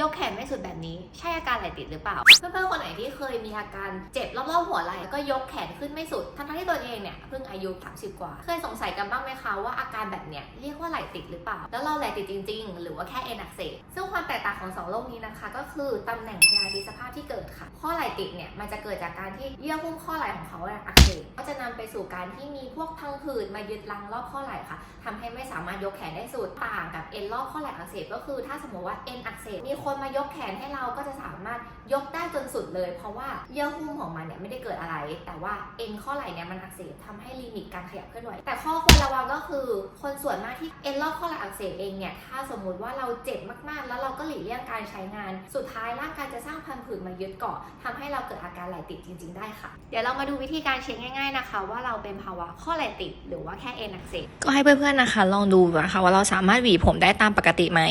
ยกแขนไม่สุดแบบนี้ ใช่อาการไหลติดหรือเปล่า เพื่อนๆคนไหนที่เคยมีอาการเจ็บรอบๆหัวไหล่แล้วก็ยกแขนขึ้นไม่สุด ทั้งๆที่ตัวเองเนี่ยเพิ่งอายุ 30 กว่า เคยสงสัยกันบ้างไหมคะว่าอาการแบบเนี้ยเรียกว่าไหลติดหรือเปล่า แล้วเราไหลติดจริง ๆ หรือว่าแค่เอ็นอักเสบซึ่งความแตกต่างของสองโรคนี้นะคะ ก็คือตำแหน่งพยาธิสภาพที่เกิดค่ะ ข้อไหลติดเนี่ยมันจะเกิดจากการที่เยื่อหุ้มข้อไหล่ของเขาอักเสบ จะนำไปสู่การที่มีพวกพังผืดมายึดรังรอบข้อไหล่ค่ะทำให้ไม่สามารถยกแขนได้สุดต่างกับเอ็นรอบข้อไหล่อักเสบก็คือถ้าสมมติว่าเอ็นอักเสบมีคนมายกแขนให้เราก็จะสามารถยกได้จนสุดเลย เพราะว่าเยื่อหุ้มของมันเนี่ยไม่ได้เกิดอะไร แต่ว่าเอ็นข้อไหล่เนี่ยมันอักเสบทำให้ลิมิตการขยับเคลื่อนไหวแต่ข้อควรระวังก็คือ คนส่วนมากที่เอ็นรอบข้อไหล่อักเสบเองเนี่ยถ้าสมมุติว่าเราเจ็บมากๆ แล้วเราก็หลีกเลี่ยงการใช้งาน สุดท้ายร่างกายจะสร้างพันผืดมายึดเกาะทำให้เราเกิดอาการไหล่ติดจริง ๆ ได้ค่ะ เดี๋ยวเรามาดูวิธีการเช็คง่ายๆนะคะว่าเราเป็นภาวะข้อไหล่ติดหรือว่าแค่เอ็นอักเสบก็ให้เพื่อนๆนะคะ ลองดูนะคะว่าเราสามารถหวีผมได้ตามปกติไหม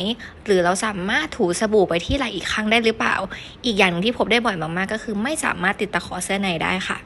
หรือเราสามารถถูสบู่ไปที่ไหล่อีกครั้งได้หรือเปล่า อีกอย่างหนึ่งที่พบได้บ่อยมากๆ ก็คือไม่สามารถติดตะขอเสื้อในได้ค่ะ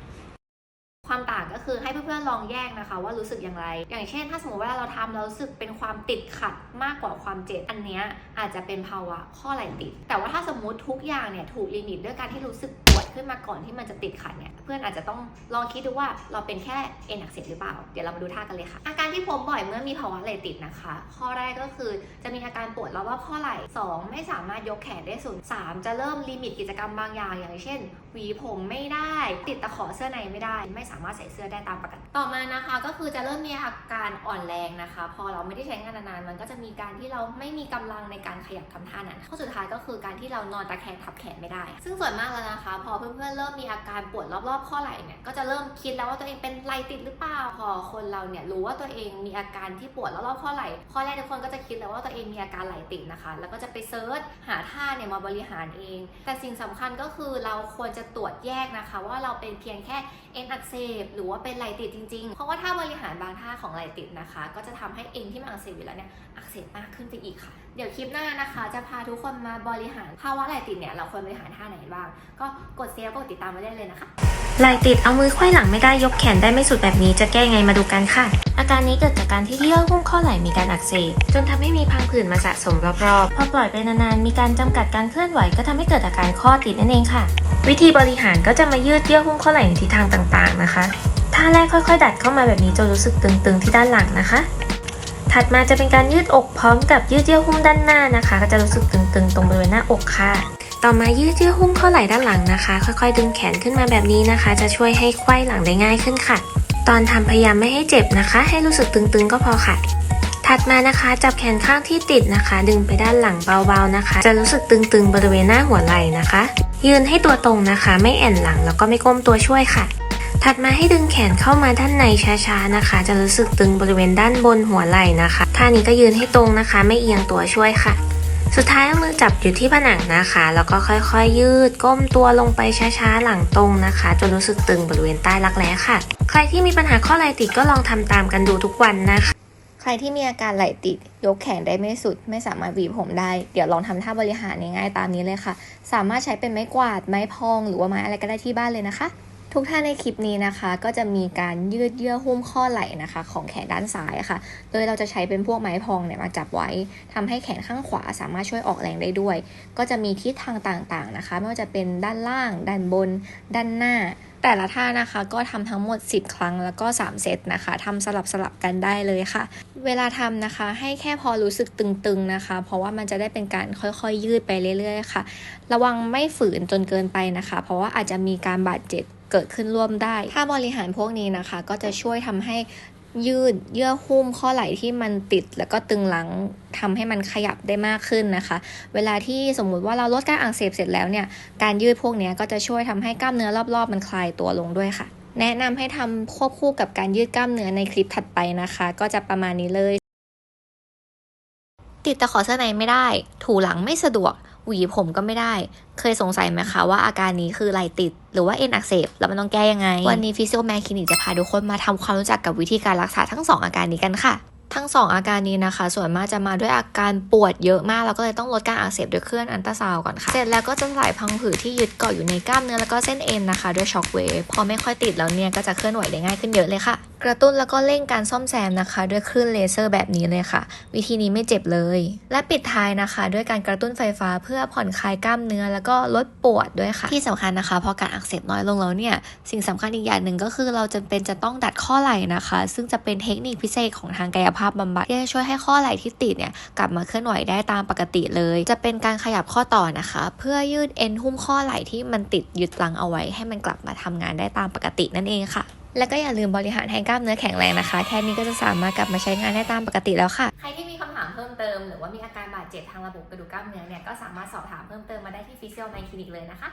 ความต่างก็ คือให้เพื่อนๆลองแยกนะคะ ว่ารู้สึกอย่างไร อย่างเช่น ถ้าสมมติว่าเราทำเรารู้สึกเป็นความติดขัดมากกว่าความเจ็บอันเนี้ยอาจจะเป็นภาวะข้อไหล่ติด แต่ว่าถ้าสมมติทุกอย่างเนี่ยถูกลิมิตด้วยการที่รู้สึกปวดขึ้นมาก่อนที่มันจะติดขัดเนี่ยเพื่อนอาจจะต้องลองคิดดูว่าเราเป็นแค่เอ็นอักเสบหรือเปล่า เดี๋ยวเรามาดูท่ากันเลยค่ะ อาการที่พบบ่อยเมื่อมีภาวะไหล่ติดนะคะ ข้อแรกก็คือจะมีอาการปวดรอบๆข้อไหล่สองไม่สามารถยกแขนได้สุดสามจะเริ่มลิมิตกิจกรรมบางอย่าง อย่างเช่นหวีผมไม่ได้ ติดตะขอเสื้อในไม่ได้ ไม่สามารถใส่เสื้อได้ตามปกติต่อมานะคะก็คือจะเริ่มมีอาการอ่อนแรงนะคะ พอเราไม่ได้ใช้งานนานๆมันก็จะมีการที่เราไม่มีกำลังในการขยับทำท่านั้นข้อสุดท้ายก็คือการที่เรานอนตะแคงทับแขนไม่ได้ ซึ่งส่วนมากแล้วนะคะ พอเพื่อนๆเริ่มมีอาการปวดรอบๆข้อไหล่เนี่ยก็จะเริ่มคิดแล้วว่าตัวเองเป็นไหล่ติดหรือเปล่าพอคนเราเนี่ยรู้ว่าตัวเองมีอาการที่ปวดรอบๆข้อไหล่ข้อแรกทุกคนก็จะคิดแล้วว่าตัวเองมีอาการไหล่ติดนะคะ แล้วก็จะไปเซิร์ชหาท่าเนี่ยมาบริหารเอง แต่สิ่งสำคัญก็คือเราควรจะตรวจแยกนะคะ ว่าเราเป็นเพียงแค่เอ็นอักเสบหรือว่าเป็นไหล่ติดจริง ๆ เพราะว่าถ้าบริหารบางท่าของไหล่ติดนะคะ ก็จะทำให้เอ็นที่มันอักเสบอยู่แล้วเนี่ยอักเสบมากขึ้นไปอีกค่ะ เดี๋ยวคลิปหน้านะคะ จะพาทุกคนมาบริหารภาวะไหล่ติดเนี่ยเราควรบริหารท่าไหนบ้าง ก็กดเซฟกดติดตามมาได้เลยนะคะไหล่ติดเอามือไขว้หลังไม่ได้ยกแขนได้ไม่สุดแบบนี้จะแก้ไงมาดูกันค่ะ อาการนี้เกิดจากการที่เยื่อหุ้มข้อไหล่มีการอักเสบจนทำให้มีพังผืดมาสะสมรอบๆพอปล่อยไปนานๆมีการจำกัดการเคลื่อนไหวก็ทำให้เกิดอาการข้อติดนั่นเองค่ะ วิธีบริหารก็จะมายืดเยื่อหุ้มข้อไหล่ในทิศทางต่างๆนะคะ ท่าแรกค่อยๆ ดัดเข้ามาแบบนี้จนรู้สึกตึงๆที่ด้านหลังนะคะ ถัดมาจะเป็นการยืดอกพร้อมกับยืดเยื่อหุ้มด้านหน้านะคะ ก็จะรู้สึกตึงๆ ตรงบริเวณหน้าอกค่ะ ต่อมายืดเยื่อหุ้มข้อไหล่ด้านหลังนะคะ ค่อยๆ ดึงแขนขึ้นมาแบบนี้นะคะ จะช่วยให้ไขว้หลังได้ง่ายขึ้นค่ะ ตอนทำพยายามไม่ให้เจ็บนะคะ ให้รู้สึกตึงๆ ก็พอค่ะถัดมานะคะจับแขนข้างที่ติดนะคะ ดึงไปด้านหลังเบาๆนะคะ จะรู้สึกตึงๆบริเวณหน้าหัวไหล่นะคะ ยืนให้ตัวตรงนะคะ ไม่แอนหลังแล้วก็ไม่ก้มตัวช่วยค่ะ ถัดมาให้ดึงแขนเข้ามาด้านในช้าๆนะคะ จะรู้สึกตึงบริเวณด้านบนหัวไหล่นะคะท่านี้ก็ยืนให้ตรงนะคะ ไม่เอียงตัวช่วยค่ะ สุดท้ายเอามือจับอยู่ที่ผนังนะคะ แล้วก็ค่อยๆ ยืดก้มตัวลงไปช้าๆ หลังตรงนะคะ จนรู้สึกตึงบริเวณใต้รักแร้ค่ะ ใครที่มีปัญหาข้อไหล่ติดก็ลองทำตามกันดูทุกวันนะคะ ใครที่มีอาการไหล่ติด ยกแขนได้ไม่สุด ไม่สามารถหวีผมได้ เดี๋ยวลองทำท่าบริหารง่ายๆตามนี้เลยค่ะ สามารถใช้เป็นไม้กวาดไม้พอง หรือว่าไม้อะไรก็ได้ที่บ้านเลยนะคะ ทุกท่านในคลิปนี้นะคะ ก็จะมีการยืดเยื่อหุ้มข้อไหล่นะคะ ของแขนด้านซ้ายค่ะ โดยเราจะใช้เป็นพวกไม้พองเนี่ยมาจับไว้ทำให้แขนข้างขวาสามารถช่วยออกแรงได้ด้วย ก็จะมีทิศทางต่างๆนะคะ ไม่ว่าจะเป็นด้านล่าง ด้านบน ด้านหน้า แต่ละท่านะคะ ก็ทำทั้งหมด 10 ครั้งแล้วก็ 3 เซตนะคะทำสลับสลับกันได้เลยค่ะ เวลาทำนะคะให้แค่พอรู้สึกตึงๆนะคะ เพราะว่ามันจะได้เป็นการค่อยๆยืดไปเรื่อย ๆ ค่ะ ระวังไม่ฝืนจนเกินไปนะคะ เพราะว่าอาจจะมีการบาดเจ็บ เกิดขึ้นร่วมได้ ถ้าบริหารพวกนี้นะคะ ก็จะช่วยทำให้ยืดเยื่อหุ้มข้อไหล่ที่มันติด แล้วก็ตึงหลังทำให้มันขยับได้มากขึ้นนะคะ เวลาที่สมมุติว่าเราลดการอักเสบเสร็จแล้วเนี่ย การยืดพวกเนี้ยก็จะช่วยทำให้กล้ามเนื้อรอบๆ มันคลายตัวลงด้วยค่ะ แนะนำให้ทำควบคู่กับการยืดกล้ามเนื้อในคลิปถัดไปนะคะ ก็จะประมาณนี้เลย ติดตะขอเสื้อในไม่ได้ ถูหลังไม่สะดวก หวีผมก็ไม่ได้ เคยสงสัยไหมคะว่าอาการนี้คือไหลติด หรือว่าเอ็นอักเสบ แล้วมันต้องแก้ยังไง วันนี้ฟิสิโอแมนคลินิกจะพาทุกคนมาทำความรู้จักกับวิธีการรักษาทั้งสองอาการนี้กันค่ะทั้งสองอาการนี้นะคะ ส่วนมากจะมาด้วยอาการปวดเยอะมาก แล้วก็เลยต้องลดการอักเสบด้วยเครื่องอันตราซาวด์ก่อนค่ะ เสร็จแล้วก็จะใส่พังผืดที่ยึดเกาะอยู่ในกล้ามเนื้อแล้วก็เส้นเอ็นนะคะด้วยช็อคเวฟพอไม่ค่อยติดแล้วเนี่ยก็จะเคลื่อนไหวได้ง่ายขึ้นเยอะเลยค่ะ กระตุ้นแล้วก็เร่งการซ่อมแซมนะคะ ด้วยคลื่นเลเซอร์แบบนี้เลยค่ะ วิธีนี้ไม่เจ็บเลย และปิดท้ายนะคะ ด้วยการกระตุ้นไฟฟ้าเพื่อผ่อนคลายกล้ามเนื้อแล้วก็ลดปวดด้วยค่ะ ที่สำคัญนะคะพอการอักเสบน้อยลงแล้วเนี่ยสิ่งสำคัญอีกอย่างหนึ่งก็คือเราจำเป็นจะต้องดัดข้อไหล่นะคะ ซึ่งจะเป็นเทคนิคพิเศษของทางกายภาพบำบัดที่จะช่วยให้ข้อไหล่ที่ติดเนี่ยกลับมาเคลื่อนไหวได้ตามปกติเลย จะเป็นการขยับข้อต่อนะคะ เพื่อยืดเอ็นหุ้มข้อไหล่ที่มันติดยึดลังเอาไว้ให้มันกลับมาทำงานได้ตามปกตินั่นเองค่ะ และก็อย่าลืมบริหารให้กล้ามเนื้อแข็งแรงนะคะ แค่นี้ก็จะสามารถกลับมาใช้งานได้ตามปกติแล้วค่ะ ใครที่มีคำถามเพิ่มเติม หรือว่ามีอาการบาดเจ็บทางระบบกระดูกกล้ามเนื้อเนี่ยก็สามารถสอบถามเพิ่มเติมมาได้ที่ฟิสิโอไมคลินิกเลยนะคะ